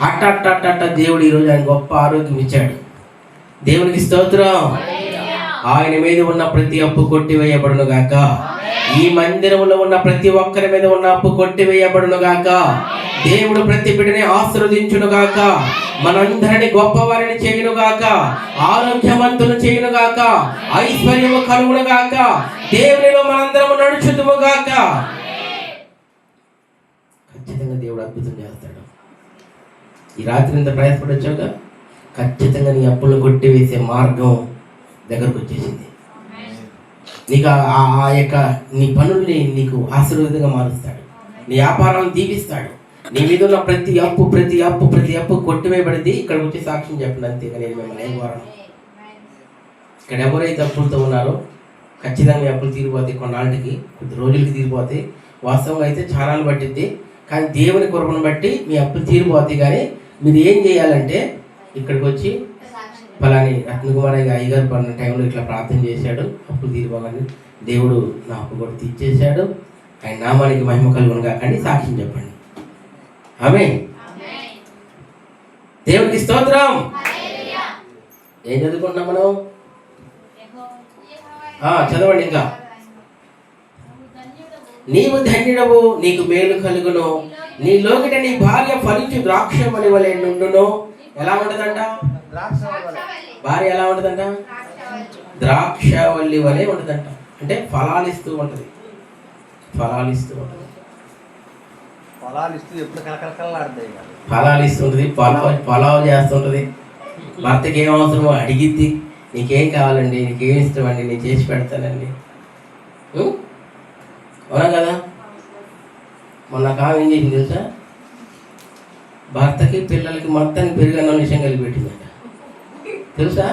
అట్ట అట్ట అట్ట అట్ట దేవుడు ఈరోజు ఆయన గొప్ప ఆరోగ్యం ఇచ్చాడు. దేవునికి స్తోత్రం. ఆయన మీద ఉన్న ప్రతి అప్పు కొట్టివేయబడును గాక. ఈ మందిరంలో ఉన్న ప్రతి ఒక్కరి మీద ఉన్న అప్పు కొట్టివేయబడును గాక. దేవుడు ప్రతి బిడ్డని ఆశీర్వదించును గాక. మనందరిని గొప్పవారిని చేయును గాక. ఆరోగ్యవంతులు చేయును గాక. ఐశ్వర్యము కలుగును గాక. దేవునిలో మనందరము నడుచుదుము గాక. ఖచ్చితంగా దేవుడు అద్భుతం చేస్తాడు. ఈ రాత్రి ఇంత ప్రయాసపడి ఖచ్చితంగా నీ అప్పులు కొట్టివేసే మార్గం దగ్గరకు వచ్చేసింది నీకు ఆ- ఆ యొక్క నీ పనుల్ని నీకు ఆశీర్వాదంగా మారుస్తాడు. నీ వ్యాపారాలను దీవిస్తాడు. నీ మీద ఉన్న ప్రతి అప్పు ప్రతి అప్పు ప్రతి అప్పు కొట్టివేయబడింది. ఇక్కడ వచ్చి సాక్ష్యం చెప్పండి అంతే నేను మిమ్మల్ని ఏం కోరను ఇక్కడ ఎవరైతే అప్పులతో ఉన్నారో ఖచ్చితంగా మీ అప్పులు తీరిపోతాయి కొన్నాళ్ళకి కొద్ది రోజులకి తీరిపోతాయి వాస్తవంగా అయితే చాలా పట్టిద్ది. కానీ దేవుని కొరకును బట్టి మీ అప్పులు తీరిపోతాయి కానీ మీరు ఏం చేయాలంటే ఇక్కడికి వచ్చి ఫలాని రత్నకుమార్ అయ్యగారు పడిన టైంలో ఇట్లా ప్రార్థన చేశాడు. అప్పులు తీరిపోగానే దేవుడు నా అప్పు కూడా తీర్చేశాడు. ఆయన నామానికి మహిమ కలుగును కాకండి సాక్ష్యం చెప్పండి. ఆమె దేవునికి స్తోత్రం. ఏం చదువుకుంటున్నాం మనం? చదవండి ఇంకా. నీవు ధన్యుడవు నీకు మేలు కలుగును. నీ లోకిట నీ భార్య ఫలించు ద్రాక్ష వలి వలె నుండును. ఎలా ఉంటదంట? ద్రాక్ష. భార్య ఎలా ఉంటదంట? ద్రాక్షవల్లి వలె ఉంటదంట. అంటే ఫలాలిస్తూ ఉంటది. ఫలాలిస్తూ ఉంటది. పొలాలు ఇస్తూ ఎప్పుడు కలకలకలాడుతాయి ఇక. ఫలాలిస్తూ ఉంటుంది. పొలావ్ పొలావ్ చేస్తుంటది. భర్తకి ఏం అవసరమో అడిగిద్ది. నీకేం కావాలండి? నీకేం ఇష్టం అండి నేను చేసి పెడతానండి? అవునా కదా? మొన్న కాలం ఏం చేసింది తెలుసా? భర్తకి పిల్లలకి మొత్తానికి పెరుగన్న విషయం కలిపిపెట్టింది తెలుసా?